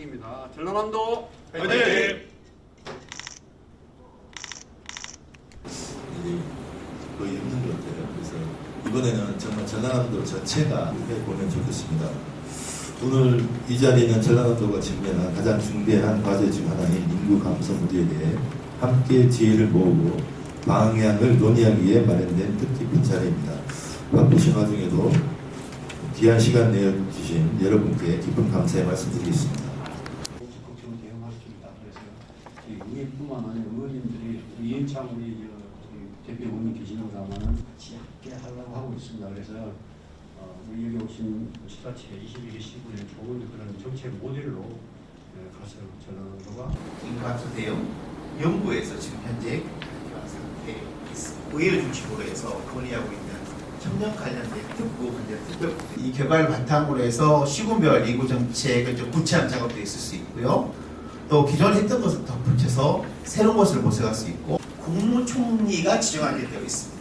이깁니다. 전라남도 화이팅! 거의 없는 것 같아요. 그래서 이번에는 정말 전라남도 전체가 해보면 좋겠습니다. 오늘 이 자리는 전라남도가 직면한 가장 중대한 과제 중 하나인 인구 감소 문제에 함께 지혜를 모으고 방향을 논의하기 위해 마련된 뜻깊은 자리입니다. 바쁘신 와중에도 귀한 시간 내어주신 여러분께 깊은 감사의 말씀 드리겠습니다. 적극적으로 대응할 수 있다. 그래서 이 의회뿐만 아니라 의원님들이 이현창 우리 저, 우리 대표 의원님 계시는가만은 같이 함께 하려고 하고 있습니다. 그래서 어, 우리 여기 오신 시사체 21개 시군의 좋은 그런 정책 모델로 예, 가서 인감소 대응 연구에서 지금 현재 발표한 상태에 있습니다. 의회 중심으로 해서 건의하고 있는 청년 관련된 특구 관련 특별 이 결과를 바탕으로 해서 시군별 이구 정책을 좀 구체한 작업도 있을 수 있고요. 또 기존에 했던 것을 덧붙여서 새로운 것을 모색할 수 있고 국무총리가 지정하게 되어 있습니다.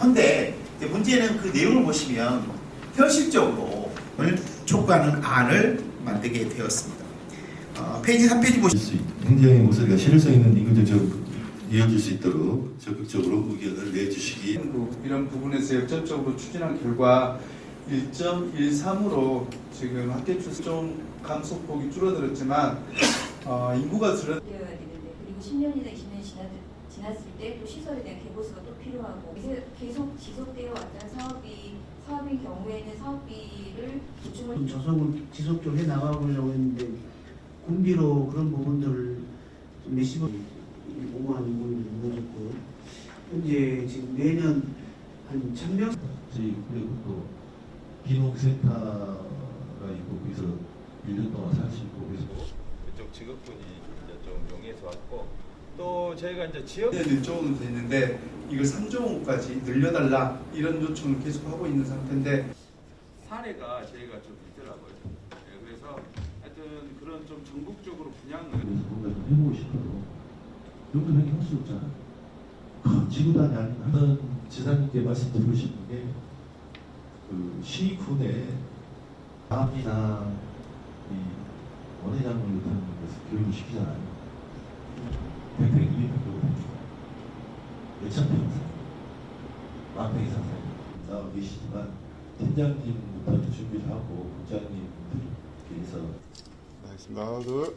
근데 문제는 그 내용을 보시면 현실적으로 을 촉구하는 안을 만들게 되었습니다. 어, 페이지 3페이지 보시면 수 있- 행정의 목소리가 실효성 있는 인구적 이어질 수 있도록 적극적으로 의견을 내주시기 그 이런 부분에서 역점적으로 추진한 결과 1.13으로 지금 학계 출생 감소폭이 줄어들었지만 어, 인구가 줄어 되어야 되는데 그리고 10년이나 20년이 지났, 지났을 때 또 시설에 대한 개보수가 또 필요하고 이제 계속 지속되어 왔던 사업이 사업인 경우에는 사업비를 보충을 저속을 지속적으로 해 나가보려고 했는데 군비로 그런 부분들을 좀 몇십억 오만 인구를 모았고 현재 지금 매년 한 천명? 그리고 또 기농센터가 있고 거기서 1년 동안 살 수 있고 그래서 그쪽 직업군이 이제 좀 용해서 왔고 또 저희가 이제 지역 1조는 됐는데 이걸 3조 까지 늘려달라 이런 요청을 계속 하고 있는 상태인데 사례가 저희가 좀 있더라고요. 네, 그래서 하여튼 그런 좀 전국적으로 분양을 그래서 뭔가 좀 해보고 싶어도 용도밖에 할수 없잖아. 큰 지구단이 아닌 하는 지사님께 말씀드리고 싶은 게 그 시군의 마음이나 이 원회장을 하는 것을 교육을 시키잖아요. 평평 200평 몇천 평 사. 만평 이상 사. 나와 계시지만 팀장님부터 준비를 하고 국장님들께서 하겠습니다. 하나, 둘.